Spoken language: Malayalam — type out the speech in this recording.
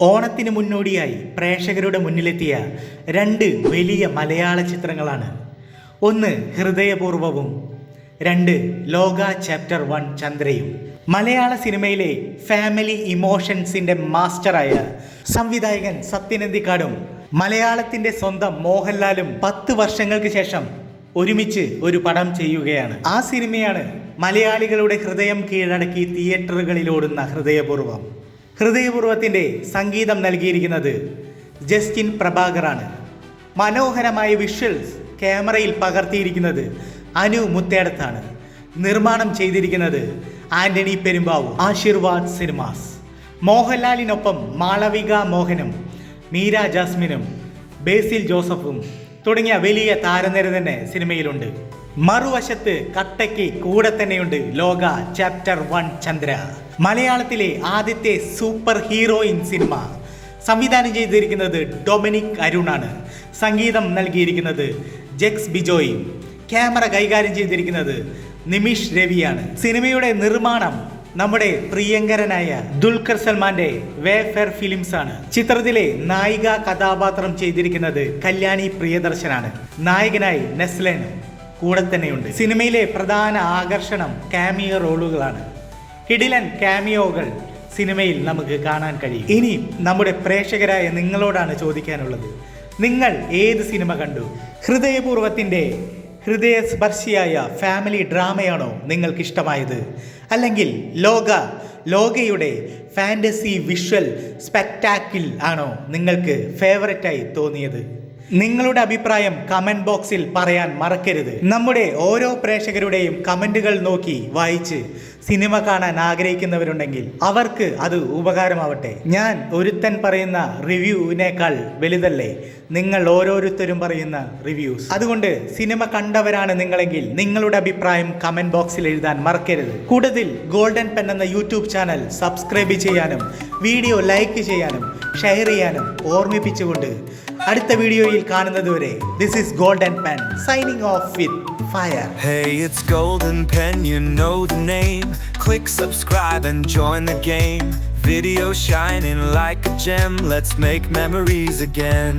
ഓണത്തിന് മുന്നോടിയായി പ്രേക്ഷകരുടെ മുന്നിലെത്തിയ രണ്ട് വലിയ മലയാള ചിത്രങ്ങളാണ്. ഒന്ന് ഹൃദയപൂർവവും രണ്ട് ലോക ചാപ്റ്റർ വൺ ചന്ദ്രയും. മലയാള സിനിമയിലെ ഫാമിലി ഇമോഷൻസിന്റെ മാസ്റ്ററായ സംവിധായകൻ സത്യനന്ദിക്കാടും മലയാളത്തിന്റെ സ്വന്തം മോഹൻലാലും പത്ത് വർഷങ്ങൾക്ക് ശേഷം ഒരുമിച്ച് ഒരു പടം ചെയ്യുകയാണ്. ആ സിനിമയാണ് മലയാളികളുടെ ഹൃദയം കീഴടക്കി തിയേറ്ററുകളിലോടുന്ന ഹൃദയപൂർവം. ഹൃദയപൂർവത്തിന്റെ സംഗീതം നൽകിയിരിക്കുന്നത് ജസ്റ്റിൻ പ്രഭാകറാണ്. മനോഹരമായ വിഷ്വൽസ് ക്യാമറയിൽ പകർത്തിയിരിക്കുന്നത് അനു മുത്തേടത്താണ്. നിർമ്മാണം ചെയ്തിരിക്കുന്നത് ആന്റണി പെരുമ്പാവു ആശീർവാദ് സിനിമാസ്. മോഹൻലാലിനൊപ്പം മാളവിക മോഹനും മീര ജാസ്മിനും ബേസിൽ ജോസഫും തുടങ്ങിയ വലിയ താരനിര തന്നെ സിനിമയിലുണ്ട്. മറുവശത്ത് കട്ടയ്ക്ക് കൂടെ തന്നെയുണ്ട് ലോക ചാപ്റ്റർ വൺ ചന്ദ്ര. മലയാളത്തിലെ ആദ്യത്തെ സൂപ്പർ ഹീറോയിൻ സിനിമ സംവിധാനം ചെയ്തിരിക്കുന്നത് ഡൊമിനിക് അരുണാണ്. സംഗീതം നൽകിയിരിക്കുന്നത് ജെക്സ് ബിജോയും. ക്യാമറ കൈകാര്യം ചെയ്തിരിക്കുന്നത് നിമിഷ് രവിയാണ്. സിനിമയുടെ നിർമ്മാണം നമ്മുടെ പ്രിയങ്കരനായ ദുൽഖർ സൽമാന്റെ വേഫെയർ ഫിലിംസ് ആണ്. ചിത്രത്തിലെ നായിക കഥാപാത്രം ചെയ്തിരിക്കുന്നത് കല്യാണി പ്രിയദർശനാണ്. നായകനായി നെസ്ലൻ കൂടെ തന്നെയുണ്ട്. സിനിമയിലെ പ്രധാന ആകർഷണം കാമിയോ റോളുകളാണ്. കിടിലൻ കാമിയോകൾ സിനിമയിൽ നമുക്ക് കാണാൻ കഴിയും. ഇനി നമ്മുടെ പ്രേക്ഷകരായ നിങ്ങളോടാണ് ചോദിക്കാനുള്ളത്. നിങ്ങൾ ഏത് സിനിമ കണ്ടു? ഹൃദയപൂർവത്തിന്റെ ഹൃദയസ്പർശിയായ ഫാമിലി ഡ്രാമയാണോ നിങ്ങൾക്ക് ഇഷ്ടമായത് അല്ലെങ്കിൽ ലോക ലോകയുടെ ഫാന്റസി വിഷ്വൽ സ്പെക്ടാക്കിൾ ആണോ നിങ്ങൾക്ക് ഫേവററ്റായി തോന്നിയത്? നിങ്ങളുടെ അഭിപ്രായം കമന്റ് ബോക്സിൽ പറയാൻ മറക്കരുത്. നമ്മുടെ ഓരോ പ്രേക്ഷകരുടെയും കമന്റുകൾ നോക്കി വായിച്ച് സിനിമ കാണാൻ ആഗ്രഹിക്കുന്നവരുണ്ടെങ്കിൽ അവർക്ക് അത് ഉപകാരമാവട്ടെ. ഞാൻ ഒരുത്തൻ പറയുന്ന റിവ്യൂവിനേക്കാൾ വലുതല്ലേ? നിങ്ങൾ ഓരോരുത്തരും പറയുന്ന റിവ്യൂസ്. അതുകൊണ്ട് സിനിമ കണ്ടവരാണ് നിങ്ങളെങ്കിൽ നിങ്ങളുടെ അഭിപ്രായം കമന്റ് ബോക്സിൽ എഴുതാൻ മറക്കരുത്. കൂടുതൽ ഗോൾഡൻ പെൻ എന്ന യൂട്യൂബ് ചാനൽ സബ്സ്ക്രൈബ് ചെയ്യാനും വീഡിയോ ലൈക്ക് ചെയ്യാനും ഷെയർ ചെയ്യാനും ഓർമ്മിപ്പിച്ചുകൊണ്ട് അടുത്ത വീഡിയോയിൽ കാണുന്നതുവരെ this is golden pen signing off with fire. Hey, it's Golden Pen, you know the name. Click subscribe and join the game. Video shining like a gem, let's make memories again.